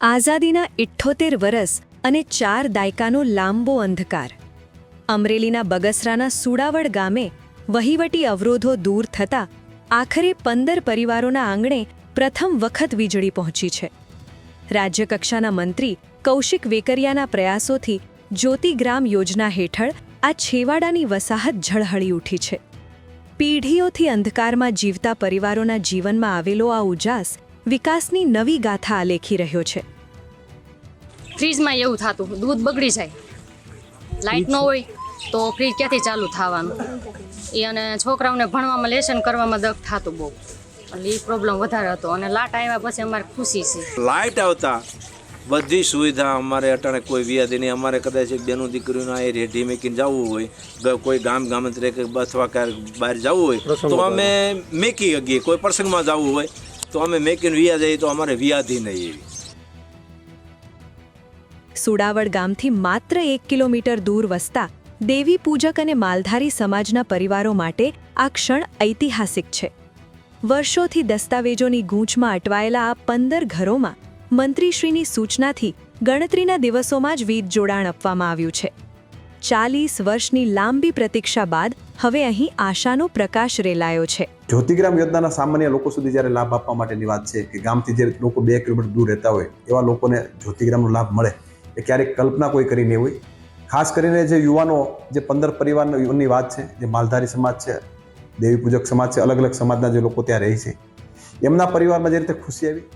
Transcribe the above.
આઝાદીના ઇઠ્ઠોતેર વરસ અને ચાર દાયકાનો લાંબો અંધકાર. અમરેલીના બગસરાના સુડાવડ ગામે વહીવટી અવરોધો દૂર થતાં આખરે પંદર પરિવારોના આંગણે પ્રથમ વખત વીજળી પહોંચી છે. રાજ્યકક્ષાના મંત્રી કૌશિક વેકરિયાના પ્રયાસોથી જ્યોતિગ્રામ યોજના હેઠળ આ છેવાડાની વસાહત ઝળહળી ઉઠી છે. પેઢીઓથી અંધકારમાં જીવતા પરિવારોના જીવનમાં આવેલો આ ઉજાસ વિકાસની નવી ગાથા આલેખી રહ્યો છે. ફ્રીજમાં એવું થતું દૂધ બગડી જાય. લાઇટ ન હોય તો ફ્રીજ ક્યાંથી ચાલુ થવાનું? એ અને છોકરાઓને ભણવામાં લેસન કરવામાં દખ થતું બહુ. એટલે એ પ્રોબ્લેમ વધારે હતો અને લાટ આવ્યા પછી અમારે ખુશી છે. લાઇટ આવતા. બધી સુવિધા અમારે અટાણે કોઈ વ્યાધી નહીં. અમારે કદાચ એક બેનું દીકરીનું આ રેઢી મેકીને જવું હોય કોઈ ગામ ગામ કે અથવા ક્યાંક બહાર જવું હોય તો અમે મેકી શકીએ. કોઈ પ્રસંગમાં જવું હોય તો અમે મેકીને વ્યા જઈએ તો અમારે વ્યાધી નહીં એવી. સુડાવડ ગામથી માત્ર એક કિલોમીટર દૂર વસતા દેવી પૂજક અને માલધારી સમાજના પરિવારો માટે આ ક્ષણ ઐતિહાસિક છે. વર્ષોથી દસ્તાવેજોની ગૂંચમાં અટવાયેલા આ પંદર ઘરોમાં મંત્રીશ્રીની સૂચનાથી ગણતરીના દિવસોમાં જ વીજ જોડાણ આપવામાં આવ્યું છે. ચાલીસ વર્ષની લાંબી પ્રતીક્ષા બાદ હવે અહીં આશાનો પ્રકાશ રેલાયો છે. જ્યોતિગ્રામ યોજનાના સામાન્ય લોકો સુધી જ્યારે લાભ આપવા માટેની વાત છે કે ગામથી જે લોકો બે કિલોમીટર દૂર રહેતા હોય, એવા લોકોને જ્યોતિગ્રામનો લાભ મળે, એ ક્યારેક કલ્પના કોઈ કરી નહીં હોય. ખાસ કરીને જે યુવાનો, જે પંદર પરિવારની વાત છે, જે માલધારી સમાજ છે દેવી પૂજક સમાજ છે, અલગ અલગ સમાજના જે લોકો ત્યાં રહે છે, એમના પરિવારમાં જે રીતે ખુશી આવી